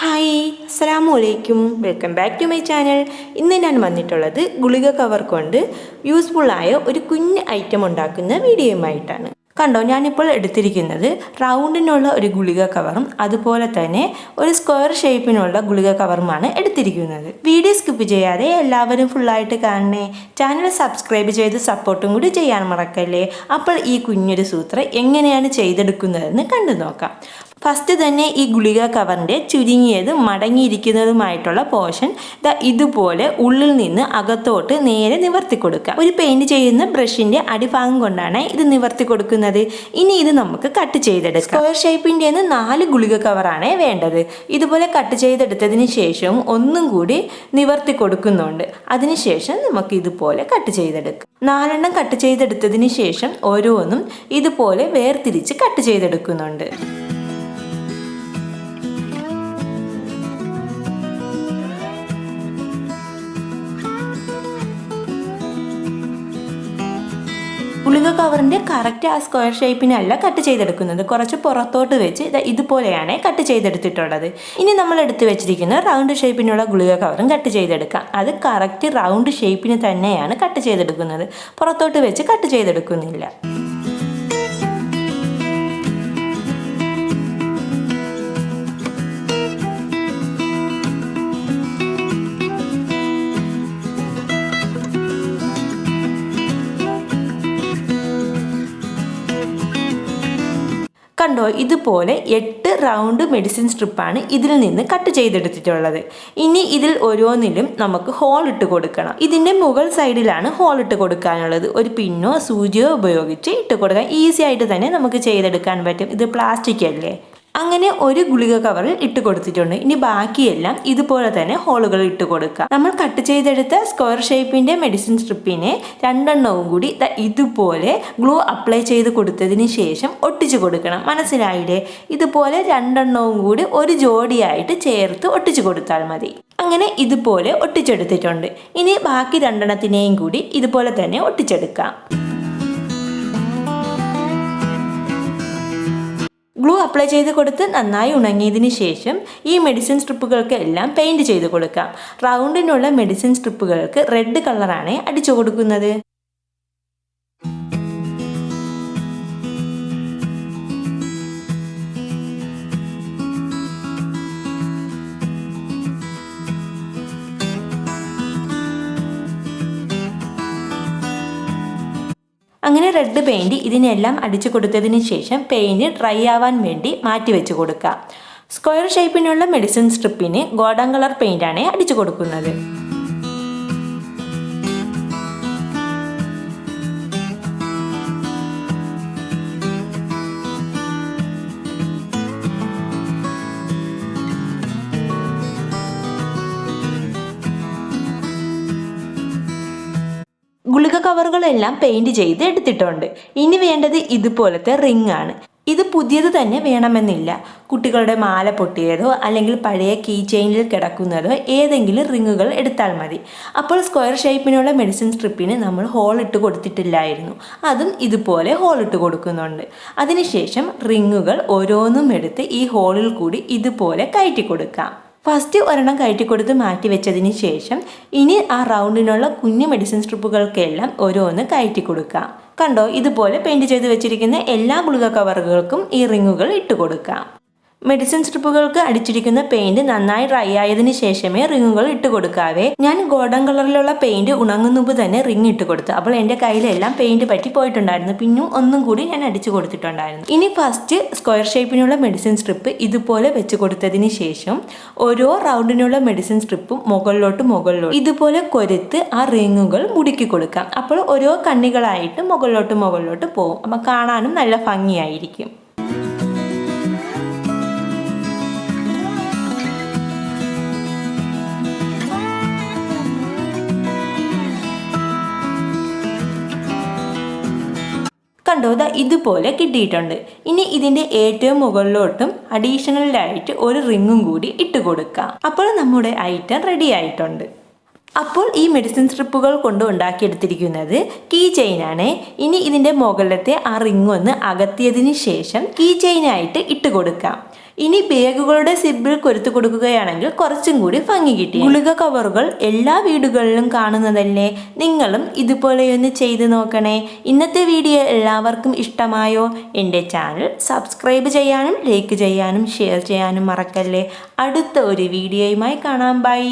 Hi അസ്സാം വലൈക്കും welcome back to my channel ഇന്ന് ഞാൻ വന്നിട്ടുള്ളത് ഗുളിക കവർ കൊണ്ട് യൂസ്ഫുള്ളായ ഒരു കുഞ്ഞ് ഐറ്റം ഉണ്ടാക്കുന്ന വീഡിയോയുമായിട്ടാണ്. കണ്ടോ ഞാനിപ്പോൾ എടുത്തിരിക്കുന്നത് റൗണ്ടിനുള്ള ഒരു ഗുളിക കവറും അതുപോലെ തന്നെ ഒരു സ്ക്വയർ ഷേപ്പിനുള്ള ഗുളിക കവറുമാണ് എടുത്തിരിക്കുന്നത്. വീഡിയോ സ്കിപ്പ് ചെയ്യാതെ എല്ലാവരും ഫുള്ളായിട്ട് കാണണേ. ചാനൽ സബ്സ്ക്രൈബ് ചെയ്ത് സപ്പോർട്ടും കൂടി ചെയ്യാൻ മറക്കല്ലേ? അപ്പോൾ ഈ കുഞ്ഞൊരു സൂത്രം എങ്ങനെയാണ് ചെയ്തെടുക്കുന്നതെന്ന് കണ്ടു നോക്കാം. ഫസ്റ്റ് തന്നെ ഈ ഗുളിക കവറിന്റെ ചുരുങ്ങിയത് മടങ്ങിയിരിക്കുന്നതുമായിട്ടുള്ള പോർഷൻ ദ ഇതുപോലെ ഉള്ളിൽ നിന്ന് അകത്തോട്ട് നേരെ നിവർത്തി കൊടുക്കുക. ഒരു പെയിന്റ് ചെയ്യുന്ന ബ്രഷിന്റെ അടിഭാഗം കൊണ്ടാണ് ഇത് നിവർത്തി കൊടുക്കുന്നത്. ഇനി ഇത് നമുക്ക് കട്ട് ചെയ്തെടുക്കാം. സ്ക്വയർ ഷേപ്പിന്റെ നാല് ഗുളിക കവറാണ് വേണ്ടത്. ഇതുപോലെ കട്ട് ചെയ്തെടുത്തതിന് ശേഷം ഒന്നും കൂടി നിവർത്തി കൊടുക്കുന്നുണ്ട്. അതിനുശേഷം നമുക്ക് ഇതുപോലെ കട്ട് ചെയ്തെടുക്കാം. നാലെണ്ണം കട്ട് ചെയ്തെടുത്തതിന് ശേഷം ഓരോന്നും ഇതുപോലെ വേർതിരിച്ച് കട്ട് ചെയ്തെടുക്കുന്നുണ്ട്. കവറിന്റെ കറക്റ്റ് ആ സ്ക്വയർ ഷേപ്പിനല്ല കട്ട് ചെയ്തെടുക്കുന്നത്. കുറച്ച് പുറത്തോട്ട് വെച്ച് ഇത് ഇതുപോലെയാണ് കട്ട് ചെയ്തെടുത്തിട്ടുള്ളത്. ഇനി നമ്മൾ എടുത്ത് വെച്ചിരിക്കുന്ന റൗണ്ട് ഷേപ്പിനുള്ള ഗുളിക കവറും കട്ട് ചെയ്തെടുക്കാം. അത് കറക്റ്റ് റൗണ്ട് ഷേപ്പിന് തന്നെയാണ് കട്ട് ചെയ്തെടുക്കുന്നത്. പുറത്തോട്ട് വെച്ച് കട്ട് ചെയ്തെടുക്കുന്നില്ല. കണ്ടോ? ഇതുപോലെ എട്ട് റൗണ്ട് മെഡിസിൻ സ്ട്രിപ്പാണ് ഇതിൽ നിന്ന് കട്ട് ചെയ്തെടുത്തിട്ടുള്ളത്. ഇനി ഇതിൽ ഓരോന്നിലും നമുക്ക് ഹോൾ ഇട്ട് കൊടുക്കണം. ഇതിന്റെ മുകൾ സൈഡിലാണ് ഹോൾ ഇട്ട് കൊടുക്കാനുള്ളത്. ഒരു പിന്നോ സൂചിയോ ഉപയോഗിച്ച് ഇട്ട് കൊടുക്കാൻ ഈസി ആയിട്ട് തന്നെ നമുക്ക് ചെയ്തെടുക്കാൻ പറ്റും. ഇത് പ്ലാസ്റ്റിക് അല്ലേ? അങ്ങനെ ഒരു ഗുളിക കവറിൽ ഇട്ട് കൊടുത്തിട്ടുണ്ട്. ഇനി ബാക്കിയെല്ലാം ഇതുപോലെ തന്നെ ഹോളുകൾ ഇട്ട് കൊടുക്കുക. നമ്മൾ കട്ട് ചെയ്തെടുത്ത സ്ക്വയർ ഷേപ്പിന്റെ മെഡിസിൻ സ്ട്രിപ്പിനെ രണ്ടെണ്ണവും കൂടി ഇതുപോലെ ഗ്ലൂ അപ്ലൈ ചെയ്ത് കൊടുത്തതിന് ശേഷം ഒട്ടിച്ചു കൊടുക്കണം. മനസ്സിലായില്ലേ? ഇതുപോലെ രണ്ടെണ്ണവും കൂടി ഒരു ജോഡിയായിട്ട് ചേർത്ത് ഒട്ടിച്ചു കൊടുത്താൽ മതി. അങ്ങനെ ഇതുപോലെ ഒട്ടിച്ചെടുത്തിട്ടുണ്ട്. ഇനി ബാക്കി രണ്ടെണ്ണത്തിനെയും കൂടി ഇതുപോലെ തന്നെ ഒട്ടിച്ചെടുക്കാം. ഗ്ലൂ അപ്ലൈ ചെയ്ത് കൊടുത്ത് നന്നായി ഉണങ്ങിയതിന് ശേഷം ഈ മെഡിസിൻ സ്ട്രിപ്പുകൾക്ക് എല്ലാം പെയിന്റ് ചെയ്ത് കൊടുക്കാം. റൗണ്ടിനുള്ള മെഡിസിൻ സ്ട്രിപ്പുകൾക്ക് റെഡ് കളറാണ് അടിച്ചു കൊടുക്കുന്നത്. അങ്ങനെ റെഡ് പെയിന്റ് ഇതിനെല്ലാം അടിച്ചു കൊടുത്തതിന് ശേഷം പെയിന്റ് ഡ്രൈ ആവാൻ വേണ്ടി മാറ്റി വെച്ച് കൊടുക്കുക. സ്ക്വയർ ഷേപ്പിനുള്ള മെഡിസിൻ സ്ട്രിപ്പിന് ഗോൾഡൻ കളർ പെയിന്റാണ് അടിച്ചു കൊടുക്കുന്നത്. ഗുളിക കവറുകളെല്ലാം പെയിന്റ് ചെയ്ത് എടുത്തിട്ടുണ്ട്. ഇനി വേണ്ടത് ഇതുപോലത്തെ റിംഗ് ആണ്. ഇത് പുതിയത് തന്നെ വേണമെന്നില്ല. കുട്ടികളുടെ മാല പൊട്ടിയതോ അല്ലെങ്കിൽ പഴയ കീ ചെയിനിൽ കിടക്കുന്നതോ ഏതെങ്കിലും റിങ്ങുകൾ എടുത്താൽ മതി. അപ്പോൾ സ്ക്വയർ ഷേപ്പിനുള്ള മെഡിസിൻ സ്ട്രിപ്പിന് നമ്മൾ ഹോൾ ഇട്ട് കൊടുത്തിട്ടില്ലായിരുന്നു. അതും ഇതുപോലെ ഹോൾ ഇട്ട് കൊടുക്കുന്നുണ്ട്. അതിനുശേഷം റിങ്ങുകൾ ഓരോന്നും എടുത്ത് ഈ ഹോളിൽ കൂടി ഇതുപോലെ കയറ്റി കൊടുക്കാം. ഫസ്റ്റ് ഒരെണ്ണം കയറ്റി കൊടുത്ത് മാറ്റി വെച്ചതിന് ശേഷം ഇനി ആ റൗണ്ടിനുള്ള കുഞ്ഞു മെഡിസിൻ സ്ട്രിപ്പുകൾക്കെല്ലാം ഓരോന്ന് കയറ്റി കൊടുക്കാം കണ്ടോ? ഇതുപോലെ പെയിന്റ് ചെയ്ത് വെച്ചിരിക്കുന്ന എല്ലാ ഗുളിക കവറുകൾക്കും ഈ റിങ്ങുകൾ ഇട്ട് കൊടുക്കാം മെഡിസിൻ സ്ട്രിപ്പുകൾക്ക് അടിച്ചിരിക്കുന്ന പെയിന്റ് നന്നായി ഡ്രൈ ആയതിനു ശേഷമേ റിങ്ങുകൾ ഇട്ട് കൊടുക്കാവേ. ഞാൻ ഗോൾഡൻ കളറിലുള്ള പെയിന്റ് ഉണങ്ങുന്ന മുമ്പ് തന്നെ റിങ് ഇട്ട് കൊടുത്തു. അപ്പോൾ എന്റെ കയ്യിലെല്ലാം പെയിന്റ് പറ്റി പോയിട്ടുണ്ടായിരുന്നു. പിന്നും ഒന്നും കൂടി ഞാൻ അടിച്ചു കൊടുത്തിട്ടുണ്ടായിരുന്നു. ഇനി ഫസ്റ്റ് സ്ക്വയർ ഷേപ്പിനുള്ള മെഡിസിൻ സ്ട്രിപ്പ് ഇതുപോലെ വെച്ച് കൊടുത്തതിന് ശേഷം ഓരോ റൗണ്ടിനുള്ള മെഡിസിൻ സ്ട്രിപ്പും മുകളിലോട്ട് മുകളിലോട്ട് ഇതുപോലെ കൊരുത്ത് ആ റിങ്ങുകൾ മുടുക്കി കൊടുക്കാം. അപ്പോൾ ഓരോ കണ്ണികളായിട്ട് മുകളിലോട്ട് മുകളിലോട്ട് പോകും. അപ്പം കാണാനും നല്ല ഭംഗിയായിരിക്കും. കണ്ടോ? ദാ ഇതുപോലെ കിട്ടിയിട്ടുണ്ട്. ഇനി ഇതിന്റെ ഏറ്റവും മുകളിലോട്ടും അഡീഷണലായിട്ട് ഒരു റിങ്ങും കൂടി ഇട്ട് കൊടുക്കാം. അപ്പോൾ നമ്മുടെ ഐറ്റം റെഡി ആയിട്ടുണ്ട്. അപ്പോൾ ഈ മെഡിസിൻ സ്ട്രിപ്പുകൾ കൊണ്ട് ഉണ്ടാക്കിയെടുത്തിരിക്കുന്നത് കീ ചെയിനാണ് ഇനി ഇതിന്റെ മുകളിലത്തെ ആ റിങ് ഒന്ന് അകത്തിയതിന് ശേഷം കീ ചെയിനായിട്ട് ഇട്ട് കൊടുക്കാം. ഇനി ബാഗുകളുടെ സിബിൽ കൊരുത്തു കൊടുക്കുകയാണെങ്കിൽ കുറച്ചും കൂടി ഭംഗി കിട്ടി. ഗുളിക കവറുകൾ എല്ലാ വീടുകളിലും കാണുന്നതല്ലേ? നിങ്ങളും ഇതുപോലെയൊന്ന് ചെയ്തു നോക്കണേ. ഇന്നത്തെ വീഡിയോ എല്ലാവർക്കും ഇഷ്ടമായോ? എന്റെ ചാനൽ സബ്സ്ക്രൈബ് ചെയ്യാനും ലൈക്ക് ചെയ്യാനും ഷെയർ ചെയ്യാനും മറക്കല്ലേ. അടുത്ത ഒരു വീഡിയോയുമായി കാണാം. ബൈ.